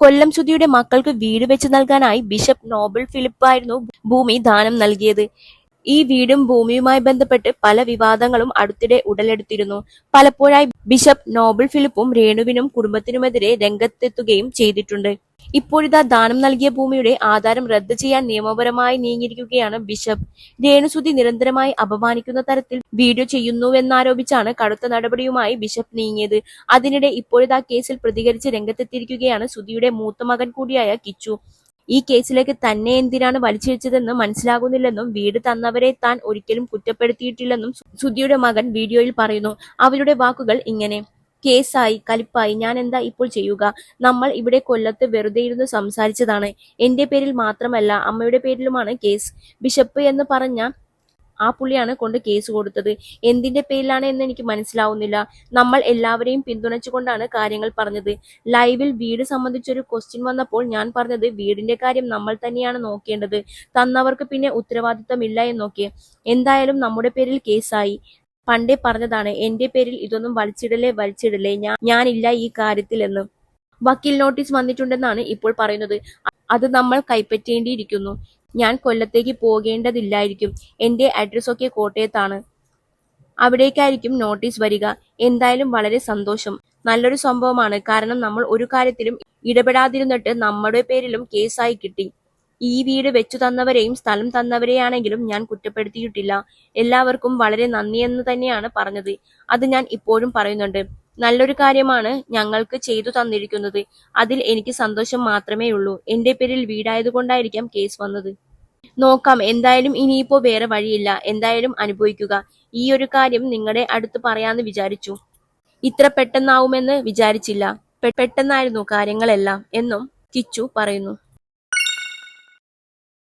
കൊല്ലം സുധിയുടെ മക്കൾക്ക് വീട് വെച്ച് നൽകാനായി ബിഷപ്പ് നോബൽ ഫിലിപ്പായിരുന്നു ഭൂമി ദാനം നൽകിയത്. ഈ വീടും ഭൂമിയുമായി ബന്ധപ്പെട്ട് പല വിവാദങ്ങളും അടുത്തിടെ ഉടലെടുത്തിരുന്നു. പലപ്പോഴായി ബിഷപ്പ് നോബൽ ഫിലിപ്പും രേണുവിനും കുടുംബത്തിനുമെതിരെ രംഗത്തെത്തുകയും ചെയ്തിട്ടുണ്ട്. ഇപ്പോഴിതാ ദാനം നൽകിയ ഭൂമിയുടെ ആധാരം റദ്ദ് ചെയ്യാൻ നിയമപരമായി നീങ്ങിയിരിക്കുകയാണ് ബിഷപ്പ്. രേണുസുതി നിരന്തരമായി അപമാനിക്കുന്ന തരത്തിൽ വീഡിയോ ചെയ്യുന്നുവെന്നാരോപിച്ചാണ് കടുത്ത നടപടിയുമായി ബിഷപ്പ് നീങ്ങിയത്. അതിനിടെ ഇപ്പോഴിതാ കേസിൽ പ്രതികരിച്ച് രംഗത്തെത്തിയിരിക്കുകയാണ് സുധിയുടെ മൂത്ത മകൻ കൂടിയായ കിച്ചു. ഈ കേസിലേക്ക് തന്നെ എന്തിനാണ് വലിച്ചിഴച്ചതെന്ന് മനസ്സിലാകുന്നില്ലെന്നും വീട് തന്നവരെ താൻ ഒരിക്കലും കുറ്റപ്പെടുത്തിയിട്ടില്ലെന്നും സുധിയുടെ മകൻ വീഡിയോയിൽ പറയുന്നു. അവരുടെ വാക്കുകൾ ഇങ്ങനെ. കേസായി കലിപ്പായി ഞാൻ എന്താ ഇപ്പോൾ ചെയ്യുക? നമ്മൾ ഇവിടെ കൊല്ലത്ത് വെറുതെ ഇരുന്ന് സംസാരിച്ചതാണ്. എന്റെ പേരിൽ മാത്രമല്ല അമ്മയുടെ പേരിലുമാണ് കേസ്. ബിഷപ്പ് എന്ന് പറഞ്ഞ ആ പുള്ളിയാണ് കൊണ്ട് കേസ് കൊടുത്തത്. എന്തിന്റെ പേരിലാണ് എന്ന് എനിക്ക് മനസ്സിലാവുന്നില്ല. നമ്മൾ എല്ലാവരെയും പിന്തുണച്ചുകൊണ്ടാണ് കാര്യങ്ങൾ പറഞ്ഞത്. ലൈവിൽ വീട് സംബന്ധിച്ചൊരു ക്വസ്റ്റ്യൻ വന്നപ്പോൾ ഞാൻ പറഞ്ഞത് വീടിന്റെ കാര്യം നമ്മൾ തന്നെയാണ് നോക്കേണ്ടത്. തന്നവർക്ക് പിന്നെ ഉത്തരവാദിത്തമില്ല എന്നൊക്കെ. എന്തായാലും നമ്മുടെ പേരിൽ കേസായി. പണ്ടേ പറഞ്ഞതാണ് എന്റെ പേരിൽ ഇതൊന്നും വലിച്ചിടലേ വലിച്ചിടലേ ഞാനില്ല ഈ കാര്യത്തിൽ എന്ന് വക്കീൽ നോട്ടീസ് വന്നിട്ടുണ്ടെന്നാണ് ഇപ്പോൾ പറയുന്നത്. അത് നമ്മൾ കൈപ്പറ്റേണ്ടിയിരിക്കുന്നു. ഞാൻ കൊല്ലത്തേക്ക് പോകേണ്ടതില്ലായിരിക്കും. എന്റെ അഡ്രസ്സൊക്കെ കോട്ടയത്താണ്. അവിടേക്കായിരിക്കും നോട്ടീസ് വരിക. എന്തായാലും വളരെ സന്തോഷം. നല്ലൊരു സംഭവമാണ്. കാരണം നമ്മൾ ഒരു കാര്യത്തിലും ഇടപെടാതിരുന്നിട്ട് നമ്മുടെ പേരിലും കേസായി കിട്ടി. ഈ വീട് വെച്ചു തന്നവരെയും സ്ഥലം തന്നവരെയാണെങ്കിലും ഞാൻ കുറ്റപ്പെടുത്തിയിട്ടില്ല. എല്ലാവർക്കും വളരെ നന്ദിയെന്ന് തന്നെയാണ് പറഞ്ഞത്. അത് ഞാൻ ഇപ്പോഴും പറയുന്നുണ്ട്. നല്ലൊരു കാര്യമാണ് ഞങ്ങൾക്ക് ചെയ്തു തന്നിരിക്കുന്നത്. അതിൽ എനിക്ക് സന്തോഷം മാത്രമേ ഉള്ളൂ. എന്റെ പേരിൽ വീടായതുകൊണ്ടായിരിക്കാം കേസ് വന്നത്. നോക്കാം. എന്തായാലും ഇനിയിപ്പോ വേറെ വഴിയില്ല. എന്തായാലും അനുഭവിക്കുക. ഈ ഒരു കാര്യം നിങ്ങളുടെ അടുത്ത് പറയാന്ന് വിചാരിച്ചു. ഇത്ര പെട്ടെന്നാവുമെന്ന് വിചാരിച്ചില്ല. പെട്ടെന്നായിരുന്നു കാര്യങ്ങളെല്ലാം എന്നും കിച്ചു പറയുന്നു.